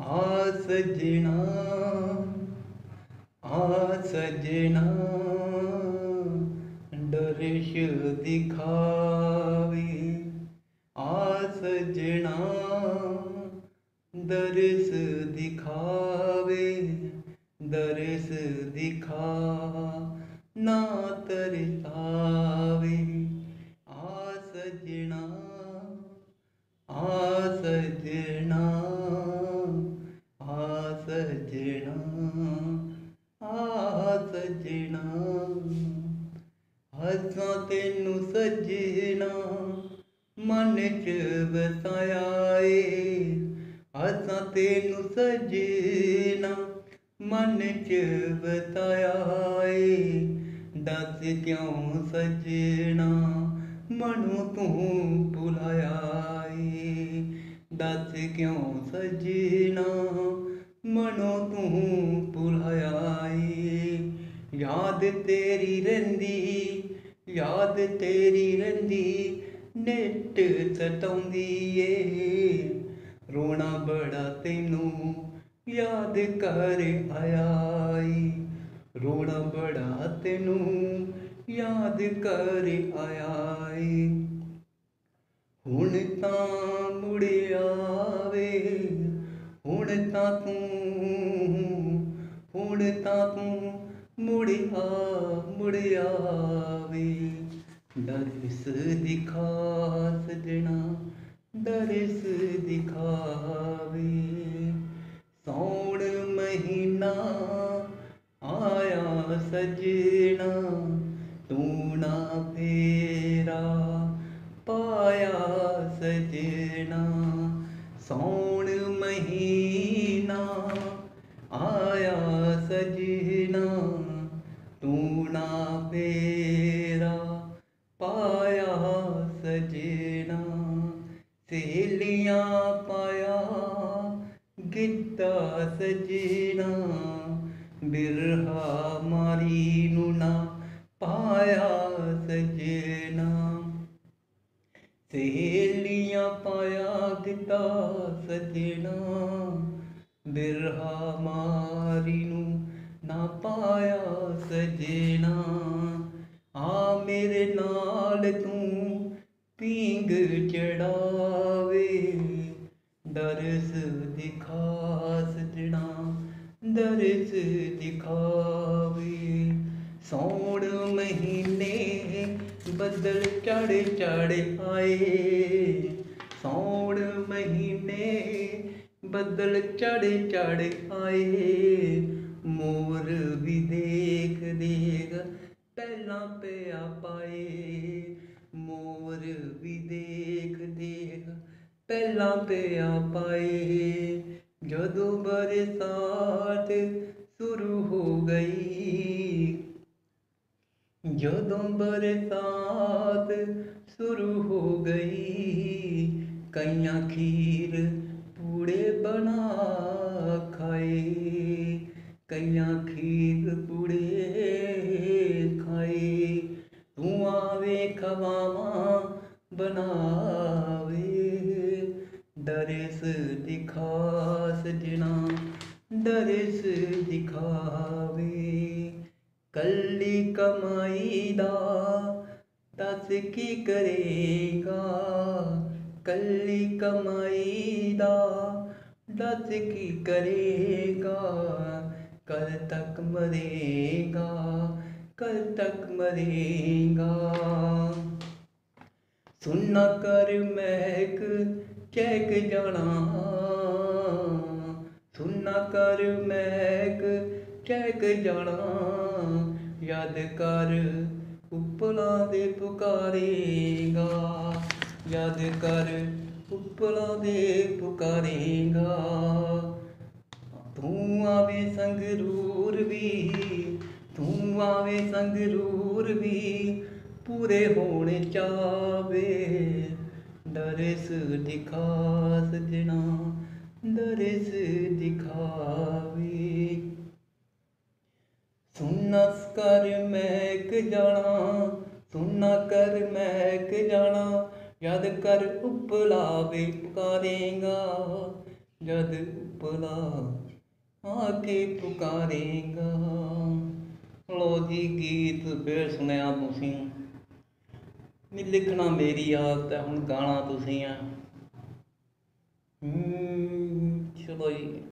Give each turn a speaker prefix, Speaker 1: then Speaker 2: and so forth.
Speaker 1: ਆ ਸਜਣਾ ਆ ਸਜਣਾ ਦਰਸ਼ ਦਿਖਾਵੇ। ਆ ਸਜਣਾ, ਦਰਸ ਦਿਖਾਵੇ, ਦਰਸ ਦਿਖਾ, ਨਾ ਤਰਸਾਵੇ। ਆ ਸਜਣਾ ਆ ਸਜਣਾ ਆ ਸਜਣਾ ਆ ਸਜਣਾ ਹੱਸਾਂ ਤੈਨੂੰ ਸਜਣਾ, ਮਨ ਚ ਵਸਾਇਆ ਏ ਹੱਸਾਂ ਤੈਨੂੰ ਸਜਣਾ, ਮਨ ਚ ਵਸਾਇਆ ਏ ਦੱਸ ਕਿਉਂ ਸਜਣਾ? ਮਨੋਂ ਤੂੰ ਭੁਲਾਇਆ ਏ ਦੱਸ ਕਿਉਂ ਸਜਣਾ? ਮਨੋਂ ਤੂੰ ਭੁਲਾਇਆ ਏ ਯਾਦ ਤੇਰੀ ਰਹਿੰਦੀ, ਯਾਦ ਤੇਰੀ ਰਹਿੰਦੀ, ਨਿੱਤ ਸਤਾਉਂਦੀ ਏ। ਰੋਣਾ ਬੜਾ ਤੈਨੂੰ ਯਾਦ ਕਰ ਆਇਆ ਏ ਰੋਣਾ ਬੜਾ ਤੈਨੂੰ ਯਾਦ ਕਰ ਆਇਆ ਏ ਹੁਣ ਤਾਂ ਮੁੜ ਆਵੇ। ਹੁਣ ਤਾਂ ਤੂੰ, ਹੁਣ ਤਾਂ ਤੂੰ ਮੁੜ ਆ, ਮੁੜ ਆਵੇ। ਦਰਸ ਦਿਖਾ ਸਜਣਾ ਦਰਸ ਦਿਖਾਵੇ ਸੌਣ ਮਹੀਨਾ ਆਇਆ ਸਜਣਾ। ਤੂੰ ਨਾ ਫੇਰਾ ਪਾਇਆ ਸਜਣਾ, ਸੌਣ ਮਹੀਨਾ ਆਇਆ ਸਜਣਾ। ਤੂੰ ਨਾ ਫੇਰਾ ਪਾਇਆ ਸਜਣਾ, ਸਹੇਲੀਆਂ ਪਾਇਆ ਗਿੱਧਾ ਸਜਣਾ। ਬਿਰਹਾ ਮਾਰੀ ਨੂੰ ਨਾ ਪਾਇਆ ਸਜਣਾ ਸਹੇਲੀਆਂ ਪਾਇਆ ਗਿੱਤਾ ਸਜਣਾ ਬਿਰਹਾ ਮਾਰੀ ਨੂੰ ਨਾ ਪਾਇਆ ਸਜਣਾ ਆ ਮੇਰੇ ਨਾਲ ਤੂੰ ਪੀਂਗ ਚੜਾਵੇ। ਦਰਸ ਦਿਖਾ ਸਜਣਾ ਦਰਸ ਦਿਖਾਵੇ। ਸੌਣ ਮਹੀਨੇ ਬੱਦਲ ਚੜ ਚੜ ਆਏ। ਸੌਣ ਮਹੀਨੇ ਬੱਦਲ ਚੜ ਚੜ ਆਏ। ਮੋਰ ਵੀ ਦੇਖ ਦੇਗਾ ਪਹਿਲਾਂ ਪਿਆ ਪਾਏ। ਮੋਰ ਵੀ ਦੇਖ ਦੇਗਾ ਪਹਿਲਾਂ ਪਿਆ ਪਾਏ। ਜਦੋਂ ਬਰਸਾਤ ਸ਼ੁਰੂ ਹੋ ਗਈ ਜਦੋਂ ਬਰਸਾਤ ਸ਼ੁਰੂ ਹੋ ਗਈ, ਕਈਆਂ ਖੀਰ ਪੂੜੇ ਬਣਾ ਖਾਏ, ਕਈਆਂ ਖੀਰ ਪੂੜੇ ਖਾਏ ਤੂੰ ਆਵੇ ਖਵਾਵਾਂ ਬਣਾਵੇ। ਦਰਸ ਦਿਖਾ ਸਜਣਾ ਦਰਸ ਦਿਖਾਵੇ ਕੱਲੀ ਕਮਾਈ ਦਾ ਦੱਸ ਕੀ ਕਰੇਗਾ ਕੱਲੀ ਕਮਾਈ ਦਾ ਦੱਸ ਕੀ ਕਰੇਗਾ ਕਲ ਤੱਕ ਮਰੇਗਾ ਕਲ ਤੱਕ ਮਰੇਗਾ ਸੁਣਨਾ ਕਰ ਮਹਿਕ ਚੈਕ ਜਾਣਾ ਸੁਣਨਾ ਕਰ ਮਹਿਕ ਚੈਕ ਜਾਣਾ। ਯਾਦ ਕਰ ਉਪਲਾਂ ਦੇ ਪੁਕਾਰੇਗਾ। ਯਾਦ ਕਰ ਉਪਲਾਂ ਦੇ ਪੁਕਾਰੇਗਾ। ਤੂੰ ਆਵੇ ਸੰਗਰੂਰ ਵੀ, ਤੂੰ ਆਵੇ ਸੰਗਰੂਰ ਵੀ, ਪੂਰੇ ਹੋਣ ਚਾਵੇ ਦਰਸ ਦਿਖਾ ਸਜਣਾ ਦਰਸ ਦਿਖਾਵੇ ਸੁਨਾ ਕਰ ਮਹਿਕ ਜਾਣਾ ਸੁਨਾ ਕਰ ਮਹਿਕ ਜਾਣਾ ਜਦ ਕਰ ਉਪਲਾਵੇ ਪੁਕਾਰੇਗਾ ਜਦ ਉਪਲਾ ਆ ਕੇ ਪੁਕਾਰੇਗਾ ਲੋ ਜੀ ਗੀਤ ਫੇਰ ਸੁਣਿਆ ਤੁਸੀਂ ਲਿਖਣਾ ਮੇਰੀ ਆਦਤ ਹੈ ਹੁਣ ਗਾਣਾ ਤੁਸੀਂ ਆ ਹੂੰ ਚਲੋ ਜੀ